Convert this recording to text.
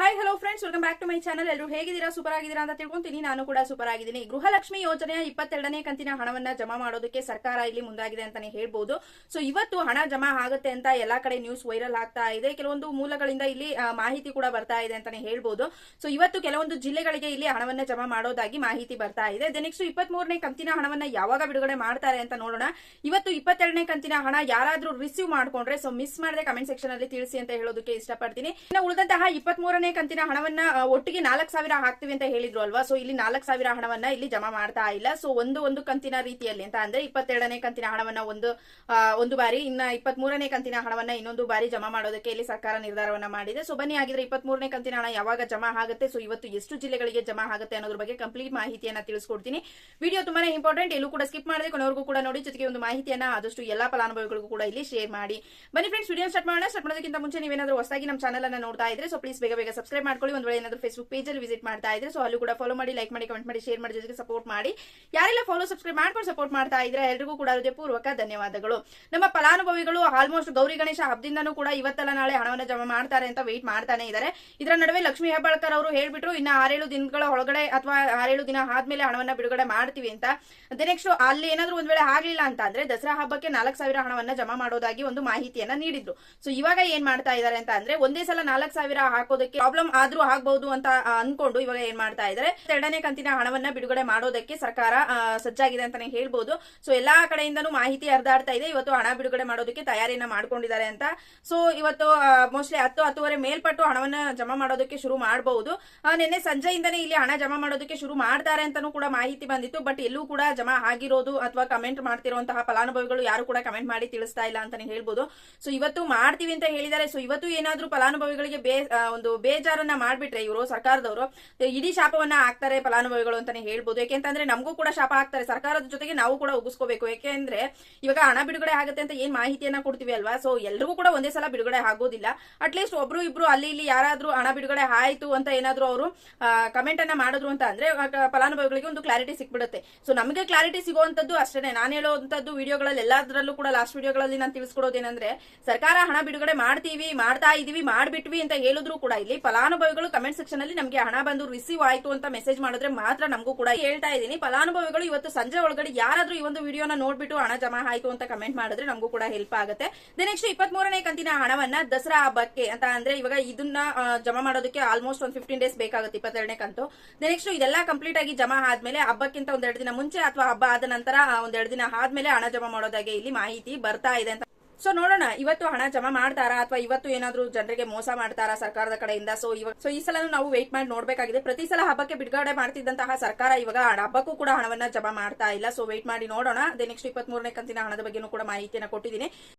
Hi hello friends welcome back to my channel ಎಲ್ಲರೂ ಹೇಗಿದ್ದೀರಾ? Super ಆಗಿದ್ದೀರಾ ಅಂತ ತಿಳ್ಕೊಂತೀನಿ. ನಾನು ಕೂಡ ಸೂಪರ್ ಆಗಿದ್ದೀನಿ. ಗೃಹಲಕ್ಷ್ಮಿ ಯೋಜನೆಯ ಇಪ್ಪತ್ತೆರಡನೇ ಕಂತಿನ ಹಣವನ್ನ ಜಮಾ ಮಾಡೋದಕ್ಕೆ ಸರ್ಕಾರ ಇಲ್ಲಿ ಮುಂದಾಗಿದೆ ಅಂತಾನೆ ಹೇಳ್ಬೋದು. ಸೊ ಇವತ್ತು ಹಣ ಜಮಾ ಆಗುತ್ತೆ ಅಂತ ಎಲ್ಲಾ ಕಡೆ ನ್ಯೂಸ್ ವೈರಲ್ ಆಗ್ತಾ ಇದೆ. ಕೆಲವೊಂದು ಮೂಲಗಳಿಂದ ಇಲ್ಲಿ ಮಾಹಿತಿ ಕೂಡ ಬರ್ತಾ ಇದೆ ಅಂತಾನೆ ಹೇಳ್ಬೋದು. ಸೊ ಇವತ್ತು ಕೆಲವೊಂದು ಜಿಲ್ಲೆಗಳಿಗೆ ಇಲ್ಲಿ ಹಣವನ್ನ ಜಮಾ ಮಾಡೋದಾಗಿ ಮಾಹಿತಿ ಬರ್ತಾ ಇದೆ. ದ ನೆಕ್ಸ್ಟ್ ಇಪ್ಪತ್ತ್ ಮೂರನೇ ಕಂತಿನ ಹಣವನ್ನ ಯಾವಾಗ ಬಿಡುಗಡೆ ಮಾಡ್ತಾರೆ ಅಂತ ನೋಡೋಣ. ಇವತ್ತು ಇಪ್ಪತ್ತೆರಡನೇ ಕಂತಿನ ಹಣ ಯಾರಾದ್ರೂ ರಿಸೀವ್ ಮಾಡ್ಕೊಂಡ್ರೆ ಸೊ ಮಿಸ್ ಮಾಡದೆ ಕಮೆಂಟ್ ಸೆಕ್ಷನ್ ಅಲ್ಲಿ ತಿಳಿಸಿ ಅಂತ ಹೇಳೋದಕ್ಕೆ ಇಷ್ಟಪಡ್ತೀನಿ. ಇನ್ನು ಉಳಿದಂತಹ ಇಪ್ಪತ್ತ್ ಕಂತಿನ ಹಣವನ್ನ ಒಟ್ಟಿಗೆ ನಾಲ್ಕ್ ಸಾವಿರ ಹಾಕ್ತಿವಿ ಅಂತ ಹೇಳಿದ್ರು ಅಲ್ವಾ? ಸೊ ಇಲ್ಲಿ ನಾಲ್ಕು ಸಾವಿರ ಹಣವನ್ನ ಇಲ್ಲಿ ಜಮಾ ಮಾಡ್ತಾ ಇಲ್ಲ. ಸೊ ಒಂದು ಒಂದು ಕಂತಿನ ರೀತಿಯಲ್ಲಿ ಅಂತ ಅಂದ್ರೆ ಇಪ್ಪತ್ತೆರಡನೇ ಕಂತಿನ ಹಣವನ್ನ ಒಂದು ಒಂದು ಬಾರಿ, ಇನ್ನ ಇಪ್ಪತ್ತ್ ಮೂರನೇ ಕಂತಿನ ಹಣವನ್ನ ಇನ್ನೊಂದು ಬಾರಿ ಜಮಾ ಮಾಡೋದಕ್ಕೆ ಇಲ್ಲಿ ಸರ್ಕಾರ ನಿರ್ಧಾರವನ್ನ ಮಾಡಿದೆ. ಸೊ ಬನ್ನಿ ಆಗಿದ್ರೆ ಇಪ್ಪತ್ತ್ ಮೂರನೇ ಕಂತಿನ ಹಣ ಯಾವಾಗ ಜಮಾ ಆಗುತ್ತೆ? ಸೊ ಇವತ್ತು ಎಷ್ಟು ಜಿಲ್ಲೆಗಳಿಗೆ ಜಮಾ ಆಗುತ್ತೆ ಅನ್ನೋದ್ರ ಬಗ್ಗೆ ಕಂಪ್ಲೀಟ್ ಮಾಹಿತಿಯನ್ನ ತಿಳಿಸ್ಕೊಡ್ತೀನಿ. ವಿಡಿಯೋ ತುಂಬಾನೇ ಇಂಪಾರ್ಟೆಂಟ್ ಎಲ್ಲೂ ಕೂಡ ಸ್ಕಿಪ್ ಮಾಡದೆ, ಕೊನೆವರೆಗೂ ಕೂಡ ನೋಡಿ. ಜೊತೆಗೆ ಒಂದು ಮಾಹಿತಿಯನ್ನ ಆದಷ್ಟು ಎಲ್ಲಾ ಫಲಾನುಭವಿಗಳಿಗೂ ಕೂಡ ಇಲ್ಲಿ ಶೇರ್ ಮಾಡಿ. ಬನ್ನಿ ಫ್ರೆಂಡ್ಸ್ ವಿಡಿಯೋ ಸ್ಟಾರ್ಟ್ ಮಾಡೋಣ. ಸ್ಟಾರ್ಟ್ ಮಾಡೋದಕ್ಕಿಂತ ಮುಂಚೆ ನೀವೇನಾದ್ರೂ ಹೊಸದಾಗಿ ನಮ್ಮ ಚಾನಲ್ ಅನ್ನ ನೋಡ್ತಾ ಇದ್ರೆ ಸೊ ಪ್ಲೀಸ್ ಬೇಗ ಬೇಗ ಸಬ್ಸ್ಕ್ರೈಬ್ ಮಾಡ್ಕೊಳ್ಳಿ. ಒಂದು ವೇಳೆ ಏನಾದ್ರು ಫೇಸ್ಬುಕ್ ಪೇಜ್ ಅಲ್ಲಿ ವಿಸಿಟ್ ಮಾಡ್ತಾ ಇದ್ರೆ ಸೊ ಅಲ್ಲೂ ಕೂಡ ಫಾಲೋ ಮಾಡಿ ಲೈಕ್ ಮಾಡಿ ಕಮೆಂಟ್ ಮಾಡಿ ಶೇರ್ ಮಾಡಿ ಜೊತೆಗೆ ಸಪೋರ್ಟ್ ಮಾಡಿ. ಯಾರೆಲ್ಲ ಫಾಲೋ ಸಬ್ಸ್ಕ್ರೈಬ್ ಮಾಡ್ಕೊಂಡು ಸಪೋರ್ಟ್ ಮಾಡ್ತಾ ಇದ್ರೆ ಎಲ್ರಿಗೂ ಕೂಡ ಹೃದಯಪೂರ್ವಕ ಧನ್ಯವಾದಗಳು. ನಮ್ಮ ಫಲಾನುಭವಿಗಳು ಆಲ್ಮೋಸ್ಟ್ ಗೌರಿ ಗಣೇಶ ಹಬ್ಬದಿಂದನೂ ಕೂಡ ಇವತ್ತಲ್ಲ ನಾಳೆ ಹಣವನ್ನು ಜಮಾ ಮಾಡ್ತಾರೆ ಅಂತ ವೇಟ್ ಮಾಡ್ತಾನೆ ಇದ್ದಾರೆ ಇದರ ನಡುವೆ ಲಕ್ಷ್ಮಿ ಹೆಬ್ಬಾಳ್ಕರ್ ಅವರು ಹೇಳ್ಬಿಟ್ರು, ಇನ್ನ ಆರೇಳು ದಿನಗಳ ಒಳಗಡೆ ಅಥವಾ ಆರೇಳು ದಿನ ಆದ್ಮೇಲೆ ಹಣವನ್ನ ಬಿಡುಗಡೆ ಮಾಡ್ತೀವಿ ಅಂತ. ನೆಕ್ಸ್ಟ್ ಅಲ್ಲಿ ಏನಾದ್ರು ಒಂದ್ ವೇಳೆ ಆಗ್ಲಿಲ್ಲ ಅಂತ ಅಂದ್ರೆ ದಸರಾ ಹಬ್ಬಕ್ಕೆ ನಾಲ್ಕು ಸಾವಿರ ಹಣವನ್ನ ಜಮಾ ಮಾಡೋದಾಗಿ ಒಂದು ಮಾಹಿತಿಯನ್ನ ನೀಡಿದ್ರು. ಸೊ ಇವಾಗ ಏನ್ ಮಾಡ್ತಾ ಇದ್ದಾರೆ ಅಂತ ಅಂದ್ರೆ, ಒಂದೇ ಸಲ ನಾಲ್ಕು ಸಾವಿರ ಹಾಕೋದಕ್ಕೆ ಪ್ರಾಬ್ಲಮ್ ಆದ್ರೂ ಆಗಬಹುದು ಅಂತ ಅನ್ಕೊಂಡು ಇವಾಗ ಏನ್ ಮಾಡ್ತಾ ಇದ್ದಾರೆ ಎರಡನೇ ಕಂತಿನ ಹಣವನ್ನ ಬಿಡುಗಡೆ ಮಾಡೋದಕ್ಕೆ ಸರ್ಕಾರ ಸಜ್ಜಾಗಿದೆ ಅಂತಾನೆ ಹೇಳ್ಬಹುದು ಸೊ, ಎಲ್ಲಾ ಕಡೆಯಿಂದನೂ ಮಾಹಿತಿ ಹರಿದಾಡ್ತಾ ಇದೆ. ಇವತ್ತು ಹಣ ಬಿಡುಗಡೆ ಮಾಡೋದಕ್ಕೆ ತಯಾರಿಯನ್ನ ಮಾಡ್ಕೊಂಡಿದ್ದಾರೆ ಅಂತ. ಸೊ, ಇವತ್ತು ಮೋಸ್ಟ್ಲಿ ಹತ್ತು, ಹತ್ತುವರೆ ಮೇಲ್ಪಟ್ಟು ಹಣವನ್ನ ಜಮಾ ಮಾಡೋದಕ್ಕೆ ಶುರು ಮಾಡಬಹುದು ನಿನ್ನೆ ಸಂಜೆಯಿಂದನೇ ಇಲ್ಲಿ ಹಣ ಜಮಾ ಮಾಡೋದಕ್ಕೆ ಶುರು ಮಾಡ್ತಾರೆ ಅಂತಾನೂ ಕೂಡ ಮಾಹಿತಿ ಬಂದಿತ್ತು. ಬಟ್ ಎಲ್ಲೂ ಕೂಡ ಜಮಾ ಆಗಿರೋದು ಅಥವಾ ಕಮೆಂಟ್ ಮಾಡ್ತಿರುವಂತಹ ಫಲಾನುಭವಿಗಳು ಯಾರು ಕೂಡ ಕಮೆಂಟ್ ಮಾಡಿ ತಿಳಿಸ್ತಾ ಇಲ್ಲ ಅಂತಾನೆ ಹೇಳ್ಬೋದು. ಸೊ, ಇವತ್ತು ಮಾಡ್ತೀವಿ ಅಂತ ಹೇಳಿದ್ದಾರೆ. ಸೊ, ಇವತ್ತು ಏನಾದ್ರೂ ಫಲಾನುಭವಿಗಳಿಗೆ ಬೇ ಒಂದು ಬೇಜಾರನ್ನ ಮಾಡ್ಬಿಟ್ರೆ ಇವರು ಸರ್ಕಾರದವರು. ಇಡೀ ಶಾಪವನ್ನ ಹಾಕ್ತಾರೆ ಫಲಾನುಭವಿಗಳು ಅಂತಾನೆ ಹೇಳ್ಬೋದು. ಯಾಕೆಂತಂದ್ರೆ ನಮಗೂ ಕೂಡ ಶಾಪ ಹಾಕ್ತಾರೆ. ಸರ್ಕಾರದ ಜೊತೆಗೆ ನಾವು ಕೂಡ ಉಗಿಸ್ಕೋಬೇಕು ಯಾಕೆಂದ್ರೆ ಇವಾಗ ಹಣ ಬಿಡುಗಡೆ ಆಗುತ್ತೆ ಅಂತ ಏನ್ ಮಾಹಿತಿಯನ್ನ ಕೊಡ್ತೀವಿ ಅಲ್ವಾ? ಸೊ ಎಲ್ರಿಗೂ ಕೂಡ ಒಂದೇ ಸಲ ಬಿಡುಗಡೆ ಆಗೋದಿಲ್ಲ. ಅಟ್ಲೀಸ್ಟ್ ಒಬ್ರು ಇಬ್ರು ಅಲ್ಲಿ ಇಲ್ಲಿ ಯಾರಾದ್ರೂ ಹಣ ಬಿಡುಗಡೆ ಆಯ್ತು ಅಂತ ಏನಾದ್ರು ಅವರು ಕಮೆಂಟ್ ಅನ್ನ ಮಾಡಿದ್ರು ಅಂತ ಅಂದ್ರೆ ಫಲಾನುಭವಿಗಳಿಗೆ ಒಂದು ಕ್ಲಾರಿಟಿ ಸಿಕ್ಬಿಡುತ್ತೆ. ಸೊ ನಮಗೆ ಕ್ಲಾರಿಟಿ ಸಿಗುವಂತದ್ದು ಅಷ್ಟೇ ನಾನು ಹೇಳುವಂತದ್ದು ವಿಡಿಯೋಗಳಲ್ಲಿ ಎಲ್ಲದರಲ್ಲೂ ಕೂಡ ಲಾಸ್ಟ್ ವಿಡಿಯೋಗಳಲ್ಲಿ ನಾನು ತಿಳಿಸ್ಕೊಡೋದೇನಂದ್ರೆ, ಸರ್ಕಾರ ಹಣ ಬಿಡುಗಡೆ ಮಾಡ್ತೀವಿ, ಮಾಡ್ತಾ ಇದೀವಿ, ಮಾಡ್ಬಿಟ್ವಿ ಅಂತ ಹೇಳಿದ್ರು ಕೂಡ ಇಲ್ಲಿ ಫಲಾನುಭವಿಗಳು ಕಮೆಂಟ್ ಸೆಕ್ಷನ್ ಅಲ್ಲಿ ನಮಗೆ ಹಣ ಬಂದು ರಿಸೀವ್ ಆಯ್ತು ಅಂತ ಮೆಸೇಜ್ ಮಾಡಿದ್ರೆ ಮಾತ್ರ ನಮಗೂ ಕೂಡ ಹೇಳ್ತಾ ಇದ್ದೀನಿ. ಫಲಾನುಭವಿಗಳು ಇವತ್ತು ಸಂಜೆ ಒಳಗಡೆ ಯಾರಾದ್ರೂ ಈ ಒಂದು ವಿಡಿಯೋನ ನೋಡ್ಬಿಟ್ಟು ಹಣ ಜಮಾ ಆಯ್ತು ಅಂತ ಕಮೆಂಟ್ ಮಾಡಿದ್ರೆ ನಮಗೂ ಕೂಡ ಹೆಲ್ಪ್ ಆಗುತ್ತೆ. ನೆಕ್ಸ್ಟ್ ಇಪ್ಪತ್ತ್ ಮೂರನೇ ಕಂತಿನ ಹಣವನ್ನ ದಸರಾ ಹಬ್ಬಕ್ಕೆ ಅಂತ ಅಂದ್ರೆ ಇವಾಗ ಇದನ್ನ ಜಮಾ ಮಾಡೋದಕ್ಕೆ ಆಲ್ಮೋಸ್ಟ್ ಒಂದು ಫಿಫ್ಟೀನ್ ಡೇಸ್ ಬೇಕಾಗುತ್ತೆ ಇಪ್ಪತ್ತೆರಡನೇ ಕಂತು. ನೆಕ್ಸ್ಟ್ ಇದೆಲ್ಲ ಕಂಪ್ಲೀಟ್ ಆಗಿ ಜಮಾ ಆದ್ಮೇಲೆ ಹಬ್ಬಕ್ಕಿಂತ ಒಂದೆರಡು ದಿನ ಮುಂಚೆ ಅಥವಾ ಹಬ್ಬ ಆದ ನಂತರ ಒಂದೆರಡು ದಿನ ಆದ್ಮೇಲೆ ಹಣ ಜಮಾ ಮಾಡೋದಾಗೆ ಇಲ್ಲಿ ಮಾಹಿತಿ ಬರ್ತಾ ಇದೆ ಅಂತ ಸೊ ನೋಡೋಣ, ಇವತ್ತು ಹಣ ಜಮಾ ಮಾಡ್ತಾರಾ ಅಥವಾ ಇವತ್ತು ಏನಾದ್ರು ಜನರಿಗೆ ಮೋಸ ಮಾಡ್ತಾರಾ ಸರ್ಕಾರದ ಕಡೆಯಿಂದ? ಸೊ ಇವಾಗ ಸೊ ಈ ಸಲ ನಾವು ವೇಟ್ ಮಾಡಿ ನೋಡ್ಬೇಕಾಗಿದೆ. ಪ್ರತಿ ಸಲ ಹಬ್ಬಕ್ಕೆ ಬಿಡುಗಡೆ ಮಾಡ್ತಿದ್ದಂತಹ ಸರ್ಕಾರ ಇವಾಗ ಹಬ್ಬಕ್ಕೂ ಕೂಡ ಹಣವನ್ನ ಜಮಾ ಮಾಡ್ತಾ ಇಲ್ಲ. ಸೊ ವೇಟ್ ಮಾಡಿ ನೋಡೋಣ. ಅದೇ ನೆಕ್ಸ್ಟ್ ಇಪ್ಪತ್ತ್ ಮೂರನೇ ಕಂತಿನ ಹಣದ ಬಗ್ಗೆನೂ ಕೂಡ ಮಾಹಿತಿಯನ್ನ ಕೊಟ್ಟಿದ್ದೀನಿ.